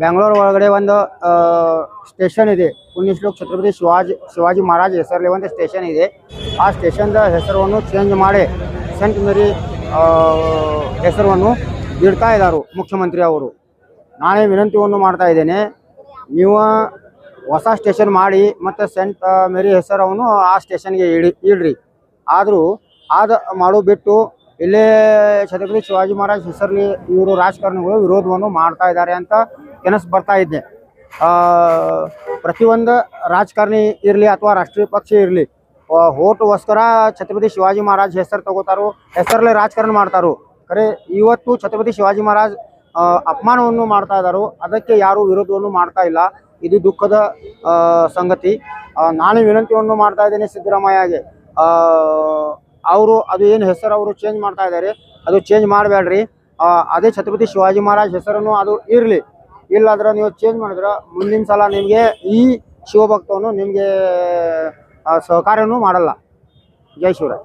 ಬೆಂಗಳೂರು ಒಳಗಡೆ ಒಂದು ಸ್ಟೇಷನ್ ಇದೆ. ಪುಣ್ಯಶ್ಲೋಕ್ ಛತ್ರಪತಿ ಶಿವಾಜಿ ಶಿವಾಜಿ ಮಹಾರಾಜ್ ಹೆಸರಲ್ಲಿ ಒಂದು ಸ್ಟೇಷನ್ ಇದೆ. ಆ ಸ್ಟೇಷನ್ದ ಹೆಸರನ್ನು ಚೇಂಜ್ ಮಾಡಿ ಸೆಂಟ್ ಮೇರಿ ಹೆಸರನ್ನು ಇಡ್ತಾ ಇದ್ದಾರೆ ಮುಖ್ಯಮಂತ್ರಿ ಅವರು. ನಾನೇ ವಿನಂತಿಯನ್ನು ಮಾಡ್ತಾ ಇದ್ದೇನೆ. ನೀವು ಹೊಸ ಸ್ಟೇಷನ್ ಮಾಡಿ ಮತ್ತು ಸೆಂಟ್ ಮೇರಿ ಹೆಸರವನ್ನು ಆ ಸ್ಟೇಷನ್ಗೆ ಇಡಿ, ಇಡ್ರಿ. ಆದರೂ ಆದ ಮಾಡು ಬಿಟ್ಟು ಇಲ್ಲೇ ಛತ್ರಪತಿ ಶಿವಾಜಿ ಮಹಾರಾಜ್ ಹೆಸರಲ್ಲಿ ಇವರು ರಾಜಕಾರಣಿಗಳು ವಿರೋಧವನ್ನು ಮಾಡ್ತಾ ಇದ್ದಾರೆ ಅಂತ ಕೆನಸ್ ಬರ್ತಾ ಇದ್ದೆ. ಪ್ರತಿಯೊಂದು ರಾಜಕಾರಣಿ ಇರಲಿ ಅಥವಾ ರಾಷ್ಟ್ರೀಯ ಪಕ್ಷ ಇರಲಿ ಓಟ್ಗೋಸ್ಕರ ಛತ್ರಪತಿ ಶಿವಾಜಿ ಮಹಾರಾಜ್ ಹೆಸರು ತಗೋತಾರೋ, ಹೆಸರಲ್ಲೇ ರಾಜಕಾರಣ ಮಾಡ್ತಾರೋ. ಖರೆ, ಇವತ್ತು ಛತ್ರಪತಿ ಶಿವಾಜಿ ಮಹಾರಾಜ್ ಅಪಮಾನವನ್ನು ಮಾಡ್ತಾ ಇದ್ದಾರೋ ಅದಕ್ಕೆ ಯಾರು ವಿರೋಧವನ್ನು ಮಾಡ್ತಾ ಇಲ್ಲ. ಇದು ದುಃಖದ ಸಂಗತಿ. ನಾನು ವಿನಂತಿಯನ್ನು ಮಾಡ್ತಾ ಇದ್ದೇನೆ ಸಿದ್ದರಾಮಯ್ಯಗೆ. ಅವರು, ಅದು ಏನು ಹೆಸರು ಅವರು ಚೇಂಜ್ ಮಾಡ್ತಾ ಇದ್ದಾರೆ, ಅದು ಚೇಂಜ್ ಮಾಡಬೇಡ್ರಿ. ಅದೇ ಛತ್ರಪತಿ ಶಿವಾಜಿ ಮಹಾರಾಜ್ ಹೆಸರನ್ನು ಅದು ಇರಲಿ. ಇಲ್ಲಾಂದ್ರೆ ನೀವು ಚೇಂಜ್ ಮಾಡಿದ್ರೆ ಮುಂದಿನ ಸಲ ನಿಮಗೆ ಈ ಶಿವಭಕ್ತವನ್ನು ನಿಮಗೆ ಸಹಕಾರನೂ ಮಾಡಲ್ಲ. ಜೈ ಶಿವರಾಯ್